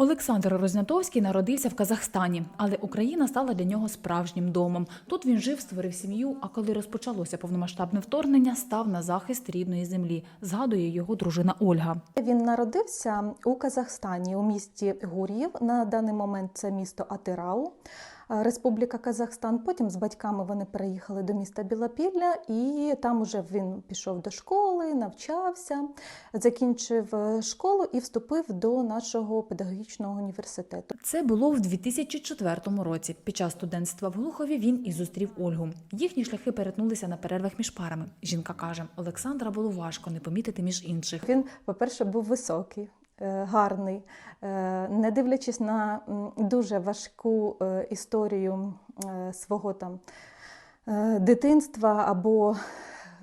Олександр Рознятовський народився в Казахстані, але Україна стала для нього справжнім домом. Тут він жив, створив сім'ю. А коли розпочалося повномасштабне вторгнення, став на захист рідної землі. Згадує його дружина Ольга. Він народився у Казахстані у місті Гур'їв. На даний момент це місто Атирау, Республіка Казахстан. Потім з батьками вони переїхали до міста Білопілля, і там уже він пішов до школи, навчався, закінчив е, школу і вступив до нашого педагогічного університету. Це було в 2004 році. Під час студентства в Глухові він і зустрів Ольгу. Їхні шляхи перетнулися на перервах між парами. Жінка каже, Олександра було важко не помітити між інших. Він, по-перше, був високий, гарний, Е, не дивлячись на дуже важку е, історію е, свого там е, дитинства або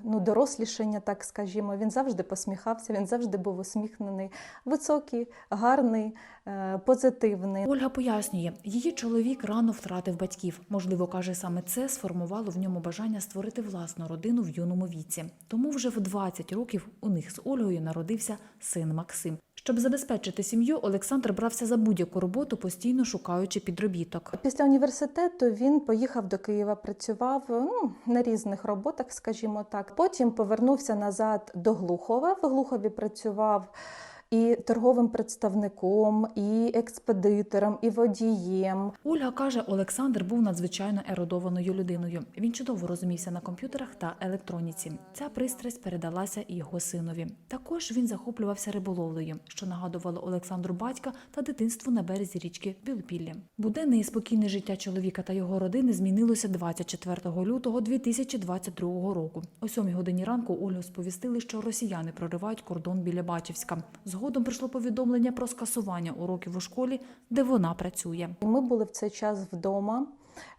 ну, дорослішання, так скажімо, він завжди посміхався, він завжди був усміхнений, високий, гарний, е, позитивний. Ольга пояснює, її чоловік рано втратив батьків. Можливо, каже, саме це сформувало в ньому бажання створити власну родину в юному віці. Тому вже в 20 років у них з Ольгою народився син Максим. Щоб забезпечити сім'ю, Олександр брався за будь-яку роботу, постійно шукаючи підробіток. Після університету він поїхав до Києва, працював ну, на різних роботах, скажімо так. Потім повернувся назад до Глухова. В Глухові працював і торговим представником, і експедитором, і водієм. Ольга каже, Олександр був надзвичайно ерудованою людиною. Він чудово розумівся на комп'ютерах та електроніці. Ця пристрасть передалася і його синові. Також він захоплювався риболовлею, що нагадувало Олександру батька та дитинство на березі річки Білопілля. Буденне і спокійне життя чоловіка та його родини змінилося 24 лютого 2022 року. О 7 годині ранку Ольгу сповістили, що росіяни проривають кордон біля Бачівська. Згодом прийшло повідомлення про скасування уроків у школі, де вона працює. Ми були в цей час вдома,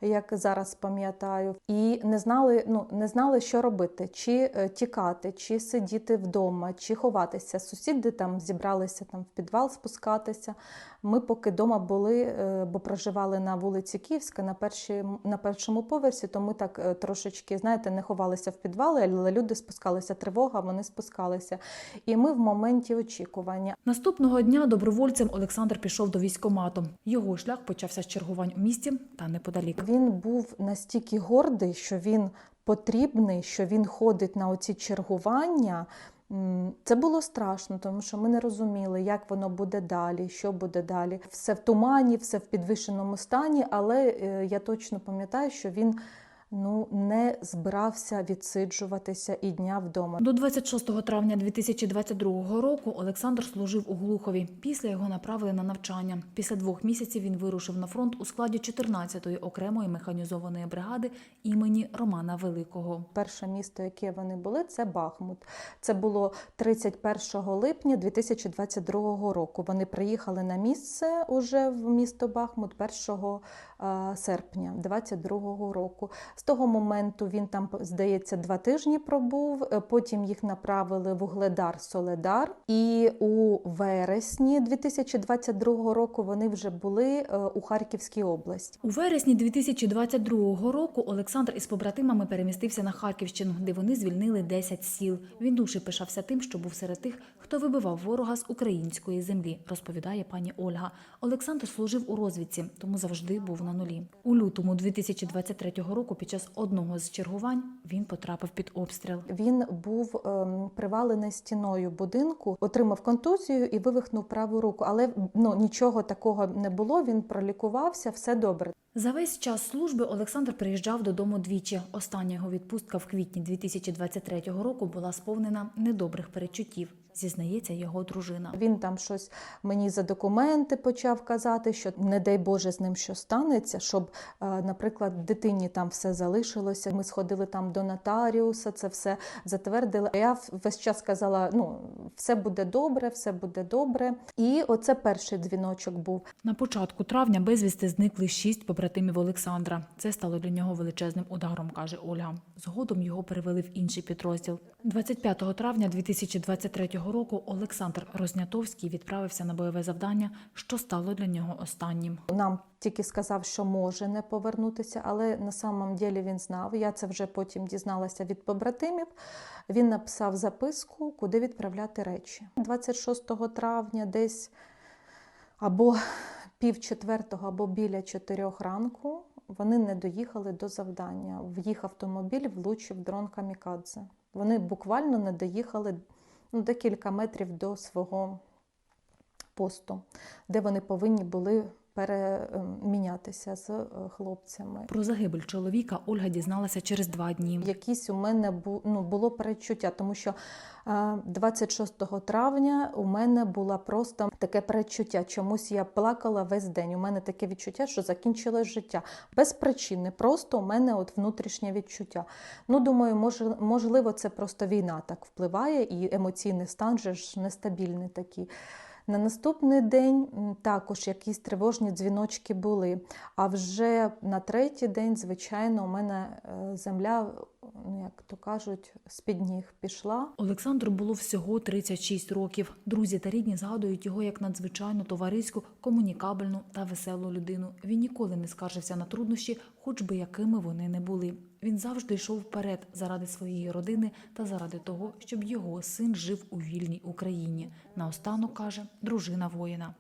як зараз пам'ятаю, і не знали, ну не знали, що робити: чи е, тікати, чи сидіти вдома, чи ховатися. Сусіди там зібралися там в підвал спускатися. Ми поки вдома були, е, бо проживали на вулиці Київська на перші, на першому поверсі, то ми так е, трошечки, знаєте, не ховалися в підвали, але люди спускалися, тривога, вони спускалися. І ми в моменті очікування. Наступного дня добровольцем Олександр пішов до військкомату. Його шлях почався з чергувань у місті та неподалік. Він був настільки гордий, що він потрібний, що він ходить на оці чергування. Це було страшно, тому що ми не розуміли, як воно буде далі, що буде далі. Все в тумані, все в підвищеному стані, але е, я точно пам'ятаю, що він ну, не збирався відсиджуватися і дня вдома. До 26 травня 2022 року Олександр служив у Глухові. Після його направили на навчання. Після двох місяців він вирушив на фронт у складі 14-ї окремої механізованої бригади імені Романа Великого. Перше місто, яке вони були, це Бахмут. Це було 31 липня 2022 року. Вони приїхали на місце уже в місто Бахмут 1 е, серпня 2022 року. З того моменту він там, здається, два тижні пробув. е, Потім їх направили в Угледар Соледар. І у вересні 2022 року вони вже були е, у Харківській області. У вересні 2022 року Олександр із побратимами перемістився на Харківщину, де вони звільнили 10 сіл. Він дуже пишався тим, що був серед тих, хто вибивав ворога з української землі, розповідає пані Ольга. Олександр служив у розвідці, тому завжди був на нулі. У лютому 2023 року, під час одного з чергувань, він потрапив під обстріл. Він був ем, привалений стіною будинку, отримав контузію і вивихнув праву руку. Але ну нічого такого не було. Він пролікувався, все добре. За весь час служби Олександр приїжджав додому двічі. Остання його відпустка в квітні 2023 року була сповнена недобрих перечуттів, зізнається його дружина. Він там щось мені за документи почав казати, що не дай Боже з ним що станеться, щоб, е, наприклад, дитині там все залишилося. Ми сходили там до нотаріуса, це все затвердили. Я весь час казала: ну все буде добре, все буде добре. І оце перший дзвіночок був. На початку травня безвісти зникли шість побратимів Олександра. Це стало для нього величезним ударом, каже Ольга. Згодом його перевели в інший підрозділ. 25 травня 2023 року Олександр Рознятовський відправився на бойове завдання, що стало для нього останнім. Нам тільки сказав, що може не повернутися, але на самом ділі він знав. Я це вже потім дізналася від побратимів. Він написав записку, куди відправляти речі. 26 травня, десь або пів четвертого, або біля чотирьох ранку вони не доїхали до завдання. В їх автомобіль влучив дрон камікадзе. Вони буквально не доїхали ну, декілька метрів до свого посту, де вони повинні були перемінятися з е, хлопцями. Про загибель чоловіка Ольга дізналася через два дні. Якісь у мене бу- ну, було передчуття, тому що е, 26 травня у мене було просто таке передчуття. Чомусь я плакала весь день. У мене таке відчуття, що закінчилось життя без причини. Просто у мене от внутрішнє відчуття. Ну, думаю, може, можливо, це просто війна так впливає, і емоційний стан же ж нестабільний такий. На наступний день також якісь тривожні дзвіночки були. А вже на третій день, звичайно, у мене е, земля, ну як то кажуть, з-під ніг пішла. Олександру було всього 36 років. Друзі та рідні згадують його як надзвичайно товариську, комунікабельну та веселу людину. Він ніколи не скаржився на труднощі, хоч би якими вони не були. Він завжди йшов вперед заради своєї родини та заради того, щоб його син жив у вільній Україні. Наостанок каже дружина воїна.